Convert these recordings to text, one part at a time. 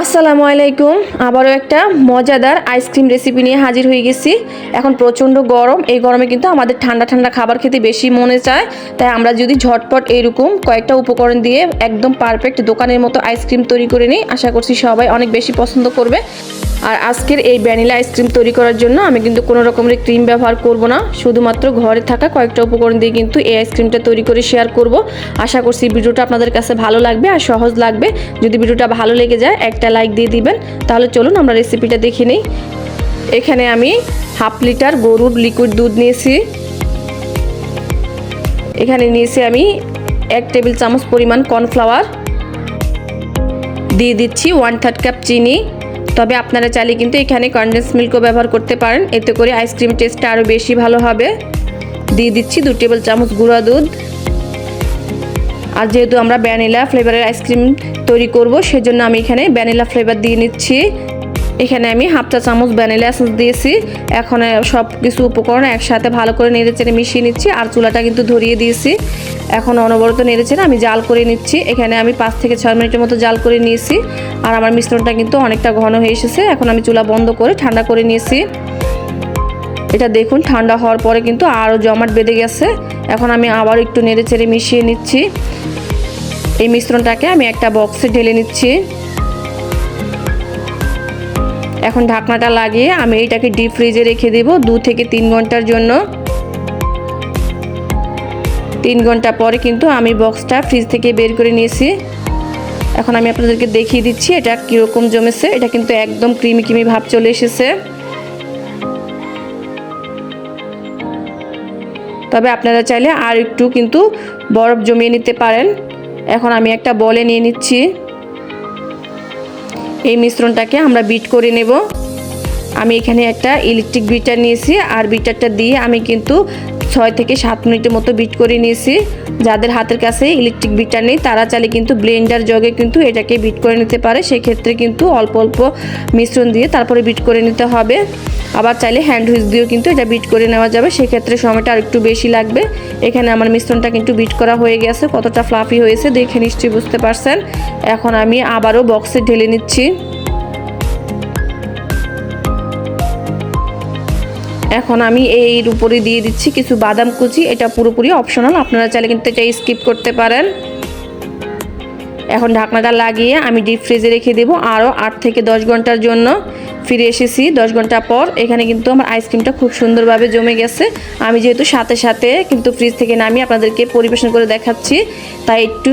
আসসালামু আলাইকুম। আবারও একটা মজাদার আইসক্রিম রেসিপি নিয়ে হাজির হয়ে গেছি। এখন প্রচণ্ড গরম। এই গরমে কিন্তু আমাদের ঠান্ডা ঠান্ডা খাবার খেতে বেশি মনে চায়। তাই আমরা যদি ঝটপট এরকম কয়েকটা উপকরণ দিয়ে একদম পারফেক্ট দোকানের মতো আইসক্রিম তৈরি করে নিই, আশা করছি সবাই অনেক বেশি পছন্দ করবে। আর আজকের এই ভ্যানিলা আইসক্রিম তৈরি করার জন্য আমি কিন্তু কোনো রকমের ক্রিম ব্যবহার করব না। শুধুমাত্র ঘরে থাকা কয়েকটা উপকরণ দিয়ে কিন্তু এই আইসক্রিমটা তৈরি করে শেয়ার করব। আশা করছি ভিডিওটা আপনাদের কাছে ভালো লাগবে আর সহজ লাগবে। যদি ভিডিওটা ভালো লেগে যায়, একটা লাইক দিয়ে দিবেন। তাহলে চলুন আমরা রেসিপিটা দেখে নিই। এখানে আমি হাফ লিটার গরুর লিকুইড দুধ নিয়েছি। এখানে নিয়েছি আমি এক টেবিল চামচ পরিমাণ কর্নফ্লাওয়ার। দিয়ে দিচ্ছি ওয়ান থার্ড কাপ চিনি। তবে আপনারা চাইলে কিন্তু এখানে কন্ডেন্স মিল্কও ব্যবহার করতে পারেন। এতে করে আইসক্রিম টেস্টটা আরও বেশি ভালো হবে। দিয়ে দিচ্ছি দু টেবিল চামচ গুঁড়া দুধ। আর যেহেতু আমরা ভ্যানিলা ফ্লেভারের আইসক্রিম তৈরি করব, সেজন্য আমি এখানে ভ্যানিলা ফ্লেভার দিয়ে নিচ্ছি। এখানে আমি হাফ চা চামচ ভ্যানিলা এসেন্স দিয়েছি। এখন সব কিছু উপকরণ একসাথে ভালো করে নেড়ে চেড়ে মিশিয়ে নিচ্ছি আর চুলাটা কিন্তু ধরিয়ে দিয়েছি। এখন অনবরত নেড়ে চেড়ে আমি জাল করে নিচ্ছি। এখানে আমি পাঁচ থেকে ছয় মিনিটের মতো জাল করে নিয়েছি। আর আমার মিশ্রণটা কিন্তু অনেকটা ঘন হয়ে এসেছে। এখন আমি চুলা বন্ধ করে ঠান্ডা করে নিয়েছি। এটা দেখুন, ঠান্ডা হওয়ার পরে কিন্তু আরও জমাট বেঁধে গেছে। এখন আমি আবার একটু নেড়ে চেড়ে মিশিয়ে নিচ্ছি। এই মিশ্রণটাকে আমি একটা বক্সে ঢেলে নিচ্ছি। এখন ঢাকনাটা লাগিয়ে আমি এটাকে ডিপ ফ্রিজে রেখে দেব দু থেকে তিন ঘণ্টার জন্য। তিন ঘণ্টা পরে কিন্তু আমি বক্সটা ফ্রিজ থেকে বের করে নিয়েছি। এখন আমি আপনাদেরকে দেখিয়ে দিচ্ছি এটা কীরকম জমেছে। এটা কিন্তু একদম ক্রিমি ক্রিমি ভাব চলে এসেছে। তবে আপনারা চাইলে আর একটু কিন্তু বরফ জমিয়ে নিতে পারেন। এখন আমি একটা বলে নিয়ে নিচ্ছি। এই মিশ্রণটাকে আমরা বিট করে নেব। আমি এখানে একটা ইলেকট্রিক বিটার নিয়েছি আর বিটারটা দিয়ে আমি কিন্তু ছয় থেকে সাত মিনিটের মতো বিট করে নিয়েছি। যাদের হাতের কাছে ইলেকট্রিক বিটার নেই, তারা চালে কিন্তু ব্লেন্ডার জগে কিন্তু এটাকে বিট করে নিতে পারে। সেক্ষেত্রে কিন্তু অল্প অল্প মিশ্রণ দিয়ে তারপরে বিট করে নিতে হবে। আবার চাইলে হ্যান্ড হুইস দিয়েও কিন্তু এটা বিট করে নেওয়া যাবে। সেক্ষেত্রে সময়টা আর একটু বেশি লাগবে। এখানে আমার মিশ্রণটা কিন্তু বিট করা হয়ে গেছে, কতটা ফ্লাফি হয়েছে দেখে নিশ্চয়ই বুঝতে পারছেন। এখন আমি আবারও বক্সে ঢেলে নিচ্ছি। এখন আমি এর উপরে দিয়ে দিচ্ছি কিছু বাদাম কুচি, এটা পুরোপুরি অপশনাল আপনারা চাইলে কিন্তু এটা স্কিপ করতে পারেন। এখন ঢাকনাটা লাগিয়ে আমি ডিপ ফ্রিজে রেখে দেবো আরও আট থেকে দশ ঘণ্টার জন্য। ফিরে এসেছি দশ ঘণ্টা পর। এখানে কিন্তু আমার আইসক্রিমটা খুব সুন্দরভাবে জমে গেছে। আমি যেহেতু সাথে সাথে কিন্তু ফ্রিজ থেকে নামিয়ে আপনাদেরকে পরিবেশন করে দেখাচ্ছি। তাই একটু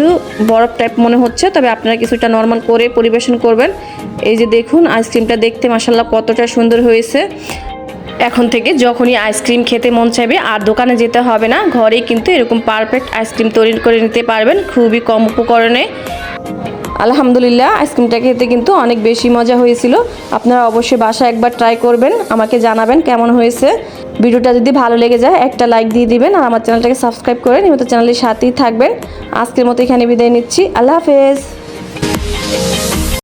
বরফ টাইপ মনে হচ্ছে, তবে আপনারা কিছুটা নর্মাল করে পরিবেশন করবেন। এই যে দেখুন আইসক্রিমটা দেখতে মাসাল্লাহ কতটা সুন্দর হয়েছে। এখন থেকে যখনই আইসক্রিম খেতে মন চাইবে, আর দোকানে যেতে হবে না, ঘরেই কিন্তু এরকম পারফেক্ট আইসক্রিম তৈরি করে নিতে পারবেন খুবই কম উপকরণে। আলহামদুলিল্লাহ, আইসক্রিমটা খেতে কিন্তু অনেক বেশি মজা হয়েছিল। আপনারা অবশ্যই বাসা একবার ট্রাই করবেন, আমাকে জানাবেন কেমন হয়েছে। ভিডিওটা যদি ভালো লেগে যায়, একটা লাইক দিয়ে দিবেন, আর আমার চ্যানেলটাকে সাবস্ক্রাইব করে নিয়মিত চ্যানেলের সাথেই থাকবেন। আজকের মতো এখানে বিদায় নিচ্ছি, আল্লাহ হাফেজ।